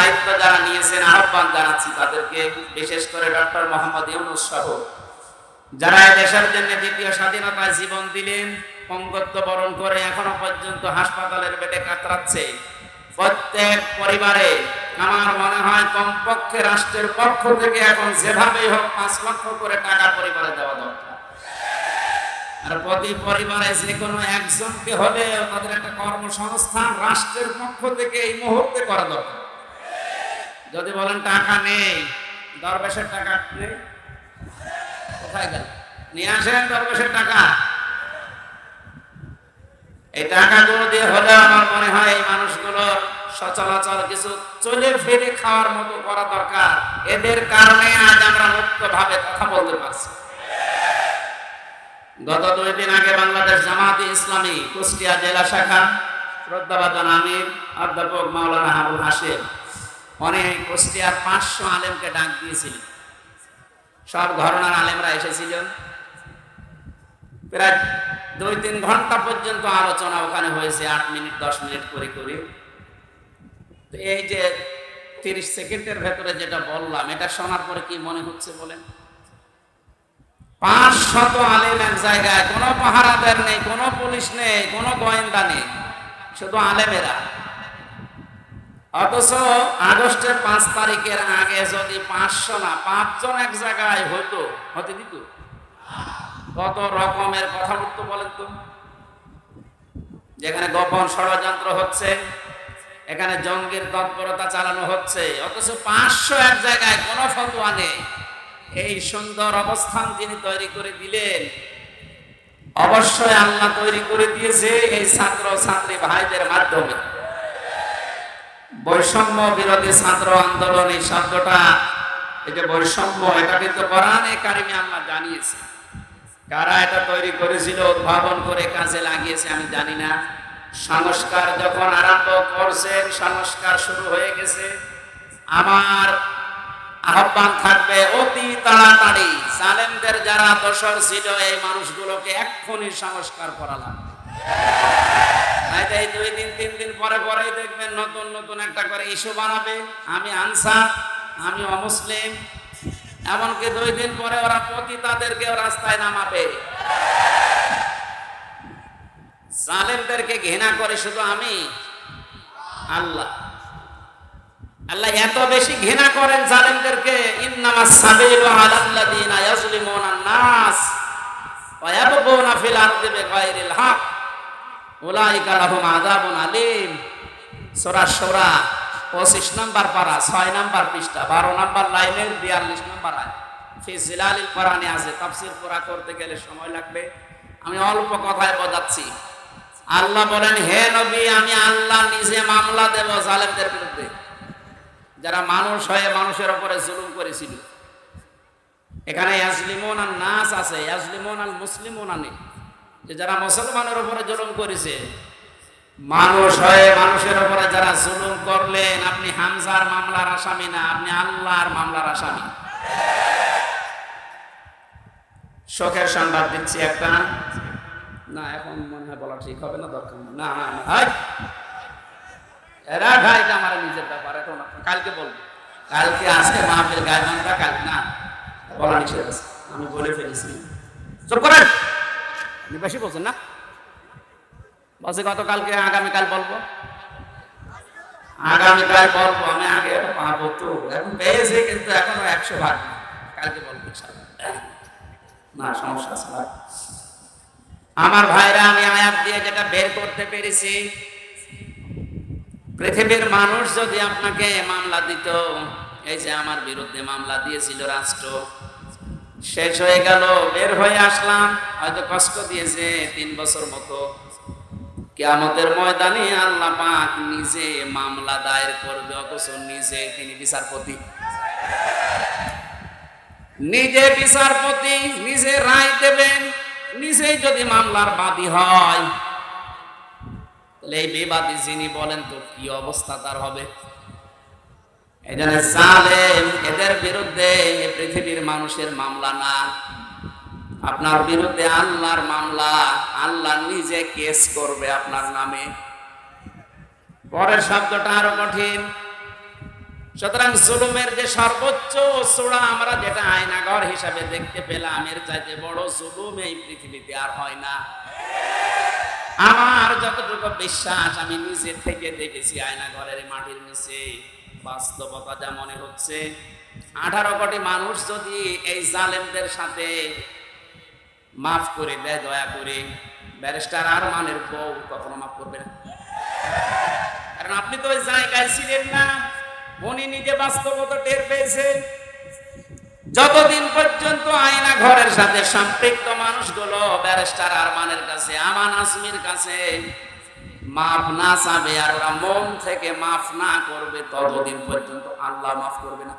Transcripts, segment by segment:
দায়িত্ব যারা নিয়েছেন, আহ্বান জানাচ্ছি তাদেরকে, বিশেষ করে ডক্টর মোহাম্মদ ইউনুস সহ। যারা দেশের জন্য দ্বিতীয় স্বাধীনতায় জীবন দিলেন পঙ্গত্ব বরণ করে এখনও পর্যন্ত হাসপাতালের বেডে কাতরাচ্ছে। প্রত্যেক পরিবারে আমার মনে হয় কমপক্ষে রাষ্ট্রের পক্ষ থেকে এখন যেভাবেই হোক পাঁচ লক্ষ করে টাকা পরিবারে দেওয়া দরকার। আর প্রতি পরিবারে যে কোনো একজনকে হলে তাদের একটা কর্মসংস্থান রাষ্ট্রের পক্ষ থেকে এই মুহূর্তে করা দরকার। যদি বলেন টাকা নেই, দরবেশের টাকা নেই কোথায় গেল নিয়ে আসেন দরবেশের টাকা। এই টাকাগুলো দিয়ে হলে আমার মনে হয় এই মানুষগুলোর সচলাচল কিছু চলে ফিরে খাওয়ার মতো করা দরকার। এদের কারণে আজ আমরা মুক্ত ভাবে কথা বলতে পারছি। গত দুই দিন আগে বাংলাদেশ জামাতে ইসলামী কুষ্টিয়া জেলা শাখা শ্রদ্ধাবাদন আমির অধ্যাপক মাওলানা হাবুল হাসিম অনেক কুষ্টিয়ার পাঁচশো আলেমকে ডাক দিয়েছিলেন। সব ঘরনার আলেমরা এসেছিলেন প্রায় দুই তিন ঘণ্টা পর্যন্ত আলোচনা ওখানে হয়েছে, আট মিনিট, দশ মিনিট করে করে। তো এই যে তিরিশ সেকেন্ডের ভেতরে যেটা বললাম, এটা শোনার পরে কি মনে হচ্ছে বলেন? পাঁচ শত আলেম এক জায়গায়, কোনো পাহারাদার নেই, কোনো পুলিশ নেই, কোনো গোয়েন্দা নেই, শুধু আলেমেরা। অথচ আগস্টের পাঁচ তারিখের আগে যদি পাঁচশো না, পাঁচজন এক জায়গায় হতো, হতে দিত? কত রকমের কথা বলতো বলেন তো। যেখানে গোপন ষড়যন্ত্র হচ্ছে, এখানে জঙ্গির তৎপরতা চালানো হচ্ছে, অথচ পাঁচশো এক জায়গায় কোনো ফতোয়া নেই। এই সুন্দর অবস্থান যিনি তৈরি করে দিলেন, অবশ্যই আল্লাহ তৈরি করে দিয়েছে এই ছাত্র ছাত্রী ভাইদের মাধ্যমে। বৈষম্য বিরোধী ছাত্র আন্দোলন এই শব্দটা এই যে বৈষম্য, এটা কিন্তু কোরআনে কারিমে আল্লাহ জানিয়েছে। কারা এটা তৈরি করেছিল, উদ্ভাবন করে কাজে লাগিয়েছে আমি জানি না। সংস্কার যখন আরম্ভ করছেন, সংস্কার শুরু হয়ে গেছে। আমার আহ্বান থাকবে অতি তাড়াতাড়ি। সালেমদের যারা দোষর ছিল, এই মানুষগুলোকে এক্ষুনি সংস্কার করা লাগবে। এই দুই দিন, তিন দিন পরে পরেই দেখবেন নতুন নতুন একটা করে ইস্যু বানাবে। আমি আনসার, আমি অমুসলিম। এমনকি দুই দিন পরে ওরা পতিতাদেরকেও রাস্তায় নামাবে। জালেমদেরকে ঘৃণা করে শুধু আমি? আল্লাহ। আল্লাহ এত বেশি ঘৃণা করেন জালেমদেরকে ইন্নামাস সাবিলু আলাল্লাযিনা ইয়াজলিমুনা নাস ওয়া ইয়াবগুনা ফিল আরদি বিগাইরিল হক। উলাইকা লাহুম আযাবুন আলীম। সূরা সূরা 25 নাম্বার পারা 6 নাম্বার পৃষ্ঠা 12 নাম্বার লাইনের 42 নাম্বার আয়াত। ফি জিলালিল কোরআনে আছে, তাফসীর পুরা করতে গেলে সময় লাগবে। আমি অল্প কথায় বোঝাচ্ছি। আল্লাহ বলেন, হে নবী, আমি আল্লাহ নিজে মামলা দেব জালেমদের বিরুদ্ধে। যারা মানুষ হয়ে মানুষের উপরে জুলুম করেছিল। এখানে ইয়াজলিমুন আর নাস আছে ইয়াজলিমুন আল মুসলিমুন নেই যে যারা মুসলমানের উপরে জুলুম করেছে, মানুষ হয়ে মানুষের উপরে যারা জুলুম করলেন, আপনি হামজার মামলার আসামি না, আপনি আল্লাহর মামলার আসামি। শোকের সংবাদ দিচ্ছি একটা। না, এখন মনে হয় বলা ঠিক হবে না, দরকার। না না না, হাই! এরা ভাই, এটা আমার নিজের ব্যাপার এখন কালকে বলব। কালকে আজকে মাহফিল গায়বানটা কালকে না, বলা নিষেধ আমি বলে ফেলেছি। চুপ করেন। বেশি বলছেন না? বলছে গতকালকে আগামীকাল বলব। আগামীকাল বলব, আমি আগে পাবো তো। এখন পেয়েছি, কিন্তু এখনও একশো ভাগ কালকে বলব না, সমস্যা আছে আমার ভাইরা, আমি আয়াত দিয়ে যেটা বের করতে পেরেছি, পৃথিবীর মানুষ যদি আপনাকে মামলা দিত, এই যে আমার বিরুদ্ধে মামলা দিয়েছিল রাষ্ট্র শেষ হয়ে গেল, বের হয়ে আসলাম। হয়তো কষ্ট দিয়েছে তিন বছর মতো। কেয়ামতের ময়দানে আল্লাহ পাক নিজে মামলা দায়ের করবে, অথচ নিজে তিনি বিচারপতি। নিজে বিচারপতি, নিজে রায় দেবেন, নিজেই যদি মামলার বাদী হয়। তাহলে এই বিবাদী যিনি বলেন তো কি অবস্থা তার হবে? এখানে জালেম এদের বিরুদ্ধে পৃথিবীর মানুষের মামলা না। আপনার বিরুদ্ধে আল্লাহর মামলা, আল্লাহ নিজে কেস করবে আপনার নামে। পরের শব্দটা আরও কঠিন। সুতরাং জুলুমের যে সর্বোচ্চ চূড়া আমরা যেটা আয়নাঘর হিসাবে দেখতে পেলাম, এর চাইতে বড় জুলুম এই পৃথিবীতে আর হয় না। আমার যতটুকু বিশ্বাস, আমি নিজে থেকে দেখেছি আয়নাঘরের মাটির নিচে। বাস্তবতা যা মনে হচ্ছে। আঠারো কোটি মানুষ যদি এই জালেমদের সাথে মাফ করে দেয়, দয়া করে, ব্যারিস্টার আর মানের বউ কখনো মাফ করবে না। কারণ আপনি তো ওই জায়গায় ছিলেন না উনি নিজে বাস্তবতা টের পেয়েছেন। যতদিন পর্যন্ত আয়না ঘরের সাথে সম্পৃক্ত মানুষগুলো ব্যারিস্টার আরমানের কাছে, আমান আসমির কাছে মাফ না চাবে আর ওরা মন থেকে মাফ না করবে, ততদিন পর্যন্ত আল্লাহ মাফ করবে না।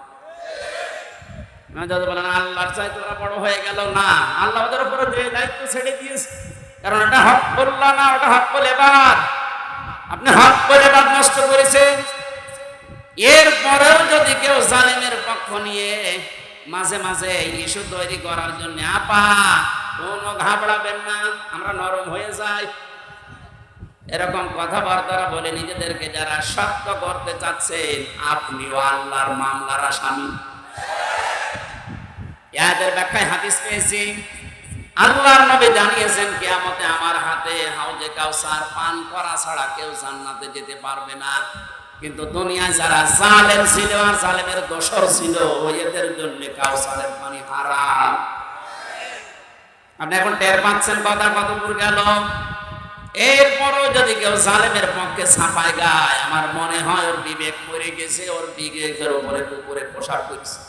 না বলেন, আল্লাহর চাইতে ওরা বড় হয়ে গেল, না, আল্লাহ ওদের দায়িত্ব ছেড়ে নষ্ট এরপরেও যদি কেউ নিয়ে মাঝে মাঝে ইস্যু তৈরি করার জন্য আপা, কোনো ঘাবড়াবেন না, আমরা নরম হয়ে যাই। এরকম কথাবার্তারা বলে নিজেদেরকে যারা শক্ত করতে চাচ্ছেন আপনিও আল্লাহর মামলার আসামি ইয়াদের ব্যাখ্যায় হাদিস পেয়েছি। আল্লাহর নবী জানিয়েছেন, কিয়ামতে আমার হাতে হাউজে কাউসার পান করা ছাড়া কেউ জান্নাতে যেতে পারবে না। কিন্তু দুনিয়ায় যারা জালেম ছিল আর জালেমের দোসর ছিল এদের জন্য কাউসারের পানি হারাম। আপনি এখন টের পাচ্ছেন কথা কতদূর গেল? এরপরও যদি কেউ জালেমের পক্ষে ছাপায় গায়, আমার মনে হয় ওর বিবেক মরে গেছে, ওর বিবেকের উপরে উপরে পোশাক করেছে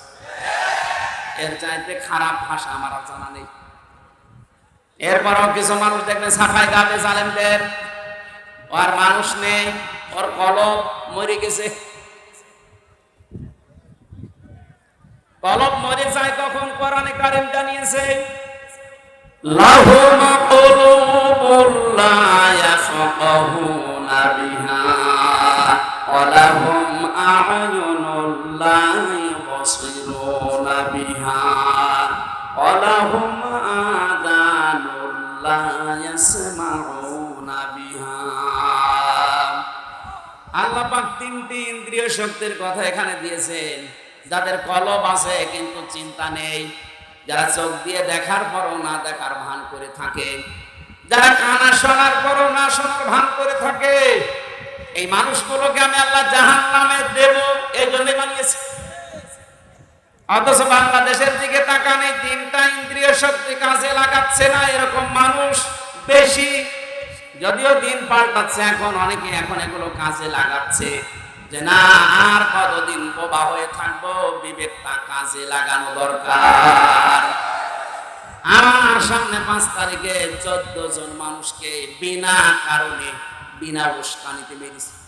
এর চাইতে খারাপ ভাষা আমার জানা নেই। এরপরও কিছু মানুষ দেখবেন সাফাই গাবে জালেমদের। আর মানুষ নেই, ওর কলম মরে গেছে। কলম মরে যায় তখন কোরআনে কারিম জানিয়েছে লাহুম কুলুবুল লা ইয়াফকাহুনা বিহা ওয়া লাহুম আ'য়ুনুল লা ইউবসিরুনা বিহা ওয়া লাহুম আযানুল লা বিহা আল্লাহ পাক তিনটি ইন্দ্রিয় শক্তির কথা এখানে দিয়েছেন। যাদের কলব আছে কিন্তু চিন্তা নেই। যারা চোখ দিয়ে দেখার পরও না দেখার ভান করে থাকে। যারা কানা শোনার পরও না শোনার ভান করে থাকে, এই মানুষগুলোকে আমি আল্লাহ জাহান নামে দেব, এই জন্য বানিয়েছি। অথচ বাংলাদেশের দিকে তাকানে তিনটা ইন্দ্রিয় শক্তি কাজে লাগাচ্ছে না, এরকম মানুষ বেশি। যদিও দিন পাল্টাচ্ছে, এখন অনেকে এখন এগুলো কাজে লাগাচ্ছে যে, না, আর কতদিন বোবা হয়ে থাকব? বিবেকটা কাজে লাগানো দরকার। আমার সামনে পাঁচ তারিখে চোদ্দ জন মানুষকে বিনা কারণে বিনা উস্কানিতে মেরেছে।